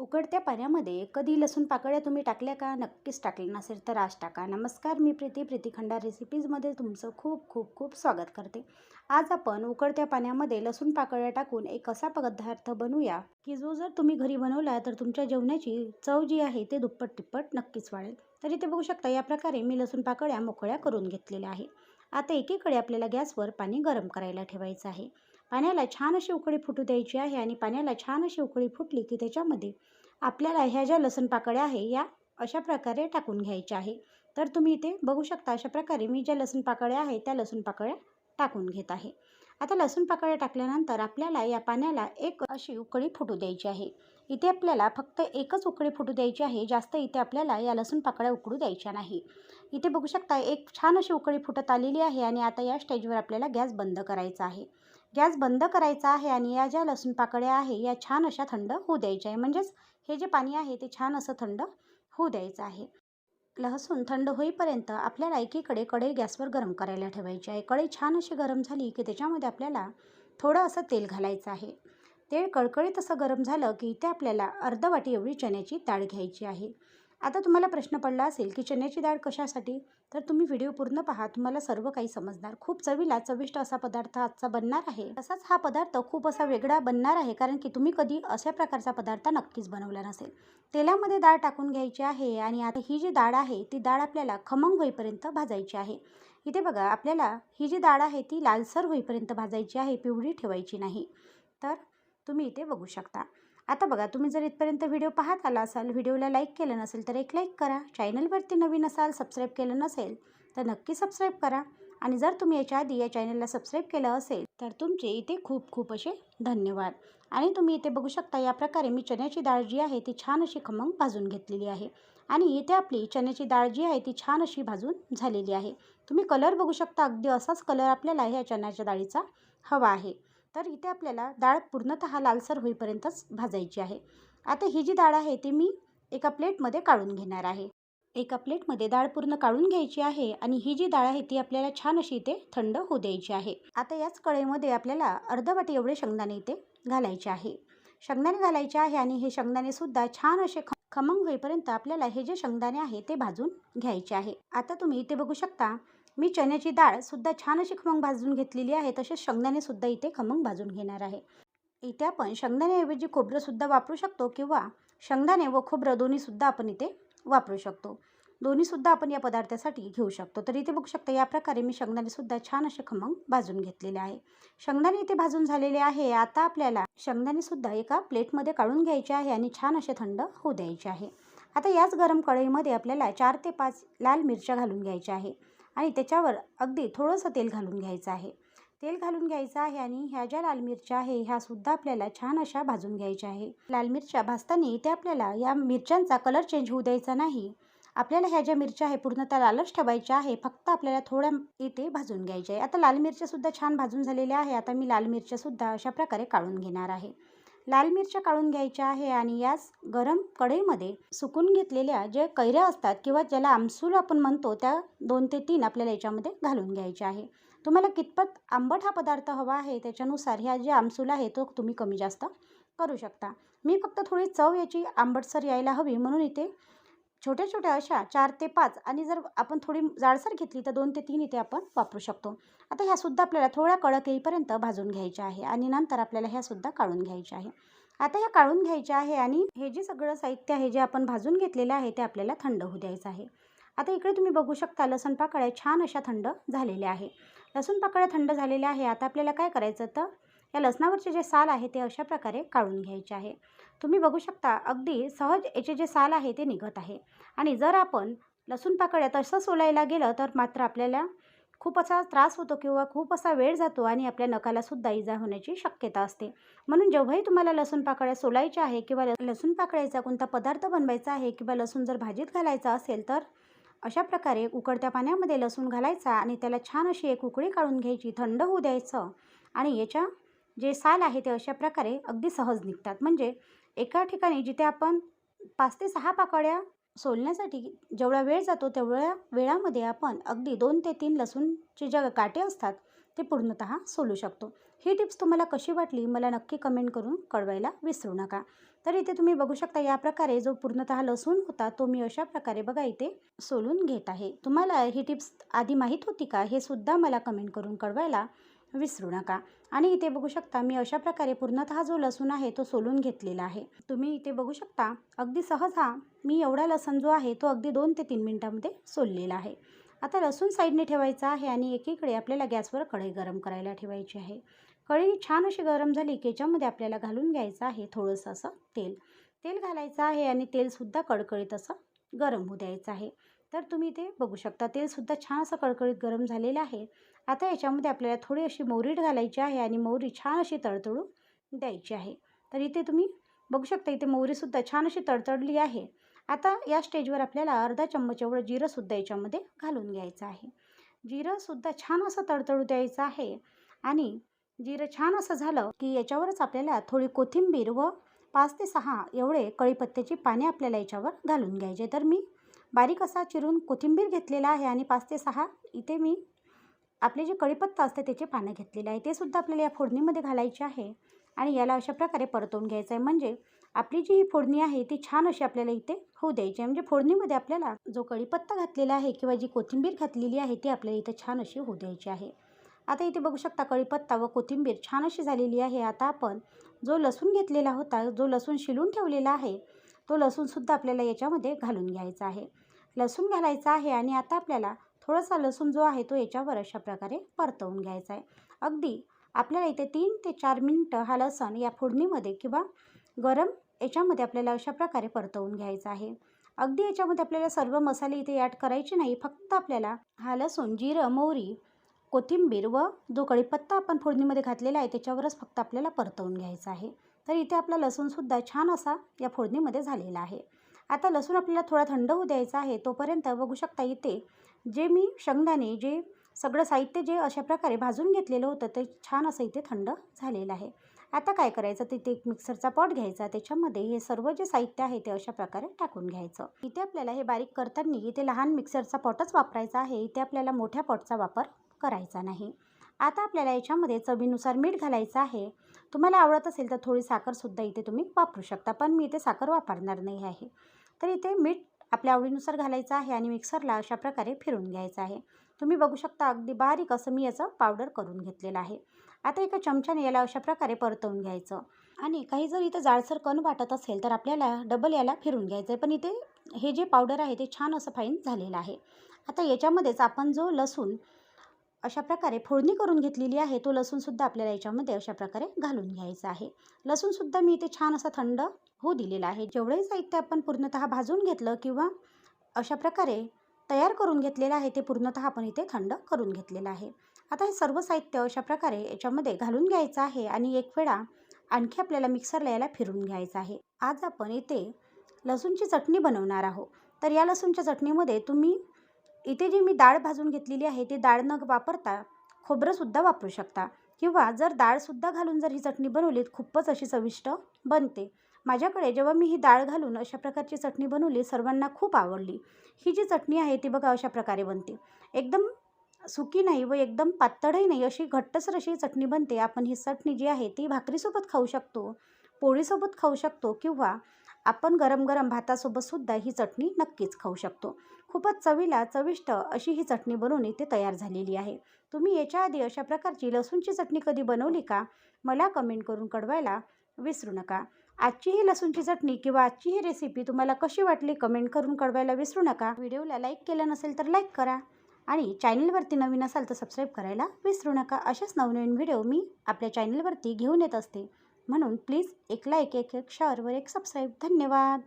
उकडत्या पाण्यामध्ये कधी लसूण पाकळ्या तुम्ही टाकल्या का? नक्कीच टाकल्या नसेल तर आज टाका. नमस्कार मी प्रीती. प्रीतीखंडा रेसिपीजमध्ये तुमचं खूप खूप खूप स्वागत करते. आज आपण उकडत्या पाण्यामध्ये लसूण पाकळ्या टाकून एक असा पदार्थ बनवूया की जो जर तुम्ही घरी बनवला तर तुमच्या जेवणाची चव जी आहे ते दुप्पट तिप्पट नक्कीच वाढेल. तर इथे बघू शकता या प्रकारे मी लसूण पाकळ्या मोकळ्या करून घेतलेल्या आहे. आता एकीकडे आपल्याला गॅसवर पाणी गरम करायला ठेवायचं आहे. पाण्याला छान अशी उकळी फुटू द्यायची आहे आणि पाण्याला छान अशी उकळी फुटली की त्याच्यामध्ये आपल्याला ह्या ज्या लसण पाकळ्या आहे या अशा प्रकारे टाकून घ्यायच्या आहे. तर तुम्ही इथे बघू शकता अशा प्रकारे मी ज्या लसूण पाकळ्या आहे त्या लसूण पाकळ्या टाकून घेत आहे. आता लसूण पाकळ्या टाकल्यानंतर आपल्याला या पाण्याला एक अशी उकळी फुटू द्यायची आहे. इथे आपल्याला फक्त एकच उकळी फुटू द्यायची आहे जास्त इथे आपल्याला या लसूण पाकळ्या उकडू द्यायच्या नाही. इथे बघू शकता एक छान अशी उकळी फुटत आलेली आहे आणि आता या स्टेजवर आपल्याला गॅस बंद करायचा आहे. गॅस बंद करायचा आहे आणि या ज्या लसूण पाकळ्या आहे या छान अशा थंड होऊ द्यायच्या आहे. म्हणजेच हे जे पाणी आहे ते छान असं थंड होऊ द्यायचं आहे. लसूण थंड होईपर्यंत आपल्याला एकीकडे कढई गॅसवर गरम करायला ठेवायची आहे. कढई छान अशी गरम झाली की त्याच्यामध्ये आपल्याला थोडं असं तेल घालायचं आहे. तेल कळकळीत असं गरम झालं की इथे आपल्याला अर्ध वाटी एवढी चण्याची डाळ घ्यायची आहे. आता तुम्हाला प्रश्न पडला असेल की चण्याची डाळ कशासाठी? तर तुम्ही व्हिडिओ पूर्ण पहा. तुम्हाला सर्व काही समजणार. खूप चवीला चविष्ट असा पदार्थ आजचा बनणार आहे. तसाच हा पदार्थ खूप असा वेगळा बनणार आहे कारण की तुम्ही कधी अशा प्रकारचा पदार्थ नक्कीच बनवला नसेल. तेलामध्ये डाळ टाकून घ्यायची आहे आणि आता ही जी डाळ आहे ती डाळ आपल्याला खमंग होईपर्यंत भाजायची आहे. इथे बघा आपल्याला ही जी डाळ आहे ती लालसर होईपर्यंत भाजायची आहे पिवळी ठेवायची नाही. तर तुम्ही इथे बघू शकता. आता बघा तुम्ही जर इथपर्यंत व्हिडिओ पाहत आला असाल व्हिडिओला लाईक केलं नसेल तर एक लाईक करा. चॅनलवरती नवीन असाल सबस्क्राईब केलं नसेल तर नक्की सबस्क्राईब करा. आणि जर तुम्ही याच्या आधी या चॅनलला सबस्क्राईब केलं असेल तर तुमचे इथे खूप खूप असे धन्यवाद. आणि तुम्ही इथे बघू शकता या प्रकारे मी चण्याची डाळ जी आहे ती छान अशी खमंग भाजून घेतलेली आहे. आणि इथे आपली चण्याची डाळ जी आहे ती छान अशी भाजून झालेली आहे. तुम्ही कलर बघू शकता अगदी असाच कलर आपल्याला ह्या चण्याच्या डाळीचा हवा आहे. तर इथे आपल्याला डाळ पूर्णतः लालसर होईपर्यंतच भाजायची आहे. आता ही जी डाळ आहे ती मी एका प्लेटमध्ये काढून घेणार आहे. एका प्लेटमध्ये डाळ पूर्ण काढून घ्यायची आहे आणि ही जी डाळ आहे ती आपल्याला छान अशी इथे थंड होऊ द्यायची आहे. आता याच कळेमध्ये आपल्याला अर्ध वाटी एवढे शेंगदाणे इथे घालायचे आहे. शेंगदाणे घालायचे आहे आणि हे शेंगदाणेसुद्धा छान असे ख खमंग होईपर्यंत आपल्याला हे जे शेंगदाणे आहे ते भाजून घ्यायचे आहे. आता तुम्ही इथे बघू शकता मी चण्याची डाळसुद्धा छान अशी खमंग भाजून घेतलेली आहे तसेच शेंगदाणेसुद्धा इथे खमंग भाजून घेणार आहे. इथे आपण शेंगदाण्याऐवजी खोबरंसुद्धा वापरू शकतो किंवा शेंगदाणे व खोबरं दोन्हीसुद्धा आपण इथे वापरू शकतो. दोन्हीसुद्धा आपण या पदार्थासाठी घेऊ शकतो. तर इथे बघू शकता या प्रकारे मी शेंगदाणेसुद्धा छान असे खमंग भाजून घेतलेले आहे. शेंगदाणे इथे भाजून झालेले आहे. आता आपल्याला शेंगदाणेसुद्धा एका प्लेटमध्ये काढून घ्यायचे आहे आणि छान असे थंड होऊ द्यायचे आहे. आता याच गरम कढईमध्ये आपल्याला चार ते पाच लाल मिरच्या घालून घ्यायच्या आहे. आणि त्याच्यावर अगदी थोडंसं तेल घालून घ्यायचं आहे. तेल घालून घ्यायचं आहे आणि ह्या ज्या लाल मिरच्या आहे ह्यासुद्धा आपल्याला छान अशा भाजून घ्यायच्या आहे. लाल मिरच्या भाजताना इथे आपल्याला या मिरच्यांचा कलर चेंज होऊ द्यायचा नाही. आपल्याला ह्या ज्या मिरच्या आहे पूर्णतः लालच ठेवायच्या आहे. फक्त आपल्याला थोड्या इथे भाजून घ्यायच्या आहे. आता लाल मिरच्यासुद्धा छान भाजून झालेल्या आहे. आता मी लाल मिरच्यासुद्धा अशा प्रकारे काढून घेणार आहे. लाल मिरच्या काढून घ्यायच्या आहे आणि याच गरम कढईमध्ये सुकून घेतलेल्या जे कैऱ्या असतात किंवा ज्याला आमसूल आपण म्हणतो त्या दोन ते तीन आपल्याला याच्यामध्ये घालून घ्यायच्या आहे. तुम्हाला कितपत आंबट हा पदार्थ हवा आहे त्याच्यानुसार ह्या जे आमसूल आहे तो तुम्ही कमी जास्त करू शकता. मी फक्त थोडी चव याची आंबटसर यायला हवी म्हणून इथे छोट्या छोट्या अशा चार ते पाच आणि जर आपण थोडी जाडसर घेतली तर दोन ते तीन इथे आपण वापरू शकतो. आता ह्यासुद्धा आपल्याला थोड्या कडक येईपर्यंत भाजून घ्यायच्या आहे आणि नंतर आपल्याला ह्यासुद्धा काढून घ्यायच्या आहे. आता ह्या काढून घ्यायच्या आहे आणि हे जे सगळं साहित्य आहे जे आपण भाजून घेतलेलं आहे ते आपल्याला थंड होऊ द्यायचं आहे. आता इकडे तुम्ही बघू शकता लसूण पाकळ्या छान अशा थंड झालेल्या आहे. लसूण पाकळ्या थंड झालेल्या आहे. आता आपल्याला काय करायचं तर या लसणावरचे जे साल आहे ते अशा प्रकारे काढून घ्यायचे आहे. तुम्ही बघू शकता अगदी सहज याचे जे साल आहे ते निघत आहे. आणि जर आपण लसूण पाकळ्या तसं सोलायला गेलं तर मात्र आपल्याला खूप असा त्रास होतो किंवा खूप असा वेळ जातो आणि आपल्या नकालासुद्धा इजा होण्याची शक्यता असते. म्हणून जेव्हाही तुम्हाला लसूण पाकळ्या सोलायच्या आहे किंवा लसूण पाकळ्याचा कोणता पदार्थ बनवायचा आहे किंवा लसूण जर भाजीत घालायचा असेल तर अशा प्रकारे उकडत्या पाण्यामध्ये लसूण घालायचा आणि त्याला छान अशी एक उकळी काढून घ्यायची थंड होऊ द्यायचं आणि याच्या जे साल आहे ते अशा प्रकारे अगदी सहज निघतात. म्हणजे एका ठिकाणी जिथे आपण पाच ते सहा पाकळ्या सोलण्यासाठी जेवढा वेळ जातो तेवढ्या वेळामध्ये आपण अगदी दोन ते तीन लसूणचे ज्या काटे असतात ते पूर्णतः सोलू शकतो. ही टिप्स तुम्हाला कशी वाटली मला नक्की कमेंट करून कळवायला विसरू नका. तर इथे तुम्ही बघू शकता या प्रकारे जो पूर्णतः लसूण होता तो मी अशा प्रकारे बघा इथे सोलून घेत आहे. तुम्हाला ही टिप्स आधी माहीत होती का हे सुद्धा मला कमेंट करून कळवायला विसरू नका. आणि इथे बघू शकता मी अशा प्रकारे पूर्णतः जो लसूण आहे तो सोलून घेतलेला आहे. तुम्ही इथे बघू शकता अगदी सहज हा मी एवढा लसण जो आहे तो अगदी दोन ते तीन मिनटामध्ये सोललेला आहे. आता लसूण साईडने ठेवायचा आहे आणि एकीकडे आपल्याला गॅसवर कढई गरम करायला ठेवायची आहे. कढई छान अशी गरम झाली की याच्यामध्ये आपल्याला घालून घ्यायचं आहे थोडंसं असं तेल. तेल घालायचं आहे आणि तेलसुद्धा कडकडीत असं गरम होऊ द्यायचं आहे. तर तुम्ही ते बघू शकता तेलसुद्धा छान असं कडकडीत गरम झालेलं आहे. आता याच्यामध्ये आपल्याला थोडी अशी मोहरीट घालायची आहे आणि मोहरी छान अशी तडतडू द्यायची आहे. तर इथे तुम्ही बघू शकता इथे मोहरीसुद्धा छान अशी तडतडली आहे. आता या स्टेजवर आपल्याला अर्धा चम्मच एवढं जिरंसुद्धा याच्यामध्ये घालून घ्यायचं आहे. जिरंसुद्धा छान असं तडतडू द्यायचं आहे आणि जिरं छान असं झालं की याच्यावरच आपल्याला थोडी कोथिंबीर व पाच ते सहा एवढे कळीपत्त्याची पाने आपल्याला याच्यावर घालून घ्यायचे. तर मी बारीक असा चिरून कोथिंबीर घेतलेला आहे आणि पाच ते सहा इथे मी आपले जे कढीपत्ता असते त्याचे पानं घेतलेले आहे. ते सुद्धा आपल्याला या फोडणीमध्ये घालायचे आहे आणि याला अशा प्रकारे परतवून घ्यायचं आहे. म्हणजे आपली जी ही फोडणी आहे ती छान अशी आपल्याला इथे होऊ द्यायची आहे. म्हणजे फोडणीमध्ये आपल्याला जो कढीपत्ता घातलेला आहे किंवा जी कोथिंबीर घातलेली आहे ती आपल्याला इथे छान अशी होऊ द्यायची आहे. आता इथे बघू शकता कढीपत्ता व कोथिंबीर छान अशी झालेली आहे. आता आपण जो लसूण घेतलेला होता जो लसूण शिलून ठेवलेला आहे तो लसूणसुद्धा आपल्याला याच्यामध्ये घालून घ्यायचा आहे. लसूण घालायचा आहे आणि आता आपल्याला थोडासा लसूण जो आहे तो याच्यावर अशा प्रकारे परतवून घ्यायचा आहे. अगदी आपल्याला इथे तीन ते चार मिनटं हा लसण या फोडणीमध्ये किंवा गरम याच्यामध्ये आपल्याला अशा प्रकारे परतवून घ्यायचा आहे. अगदी याच्यामध्ये आपल्याला सर्व मसाले इथे ॲड करायचे नाही. फक्त आपल्याला हा लसूण जिरं मोहरी कोथिंबीर व जो कढीपत्ता आपण फोडणीमध्ये घातलेला आहे त्याच्यावरच फक्त आपल्याला परतवून घ्यायचा आहे. तर इथे आपला लसूणसुद्धा छान असा या फोडणीमध्ये झालेला आहे. आता लसूण आपल्याला थोडा थंड होऊ द्यायचा आहे तोपर्यंत बघू शकता इथे जे मी शेंगदाणे जे सगळं साहित्य जे अशा प्रकारे भाजून घेतलेलं होतं ते छान असं इथे थंड झालेलं आहे. आता काय करायचं? तिथे एक मिक्सरचा पॉट घ्यायचा त्याच्यामध्ये हे सर्व जे साहित्य आहे ते अशा प्रकारे टाकून घ्यायचं. इथे आपल्याला हे बारीक करताना इथे लहान मिक्सरचा पॉटच वापरायचा आहे इथे आपल्याला मोठ्या पॉटचा वापर करायचा नाही. आता आपल्याला याच्यामध्ये चवीनुसार मीठ घालायचं आहे. तुम्हाला आवडत असेल तर थोडी साखरसुद्धा इथे तुम्ही वापरू शकता पण मी इथे साखर वापरणार नाही आहे. तर इथे मीठ आपल्या आवडीनुसार घालायचं आहे आणि मिक्सरला अशा प्रकारे फिरून घ्यायचं आहे. तुम्ही बघू शकता अगदी बारीक असं मी याचं पावडर करून घेतलेलं आहे. आता एका चमच्याने याला अशा प्रकारे परतवून घ्यायचं. आणि काही जर इथं जाडसर कण वाटत असेल तर आपल्याला डबल याला फिरून घ्यायचं आहे पण इथे हे जे पावडर आहे ते छान असं फाईन झालेलं आहे. आता याच्यामध्येच आपण जो लसूण अशा प्रकारे फोडणी करून घेतलेली आहे. तो लसूणसुद्धा आपल्याला याच्यामध्ये अशा प्रकारे घालून घ्यायचा आहे. लसूणसुद्धा मी इथे छान असा थंड होऊ दिलेला आहे. जेवढंही साहित्य आपण पूर्णतः भाजून घेतलं किंवा अशा प्रकारे तयार करून घेतलेलं आहे ते पूर्णतः आपण इथे थंड करून घेतलेलं आहे. आता हे सर्व साहित्य अशा प्रकारे याच्यामध्ये घालून घ्यायचं आहे आणि एक वेळा आणखी आपल्याला मिक्सरला याला फिरून घ्यायचं आहे. आज आपण इथे लसूणची चटणी बनवणार आहोत. तर या लसूणच्या चटणीमध्ये तुम्ही इथे जी मी डाळ भाजून घेतलेली आहे ती डाळ न वापरता खोबरंसुद्धा वापरू शकता. किंवा जर डाळसुद्धा घालून जर ही चटणी बनवली खूपच अशी चविष्ट बनते. माझ्याकडे जेव्हा मी ही डाळ घालून अशा प्रकारची चटणी बनवली सर्वांना खूप आवडली. ही जी चटणी आहे ती बघा अशा प्रकारे बनते. एकदम सुकी नाही व एकदम पातळही नाही अशी घट्टसर अशी चटणी बनते. आपण ही चटणी जी आहे ती भाकरीसोबत खाऊ शकतो पोळीसोबत खाऊ शकतो किंवा आपण गरम गरम भातासोबतसुद्धा ही चटणी नक्कीच खाऊ शकतो. खूपच चवीला चविष्ट अशी ही चटणी बनवून इथे तयार झालेली आहे. तुम्ही याच्या आधी अशा प्रकारची लसूणची चटणी कधी बनवली का? मला कमेंट करून कळवायला विसरू नका. आजची ही लसूणची चटणी किंवा आजची ही रेसिपी तुम्हाला कशी वाटली कमेंट करून कळवायला विसरू नका. व्हिडिओला लाईक केलं नसेल तर लाईक करा आणि चॅनलवरती नवीन असाल तर सबस्क्राईब करायला विसरू नका. अशाच नवनवीन व्हिडिओ मी आपल्या चॅनलवरती घेऊन येत असते. म्हणून प्लीज एक लाईक एक एक शेअर एक सबस्क्राईब धन्यवाद!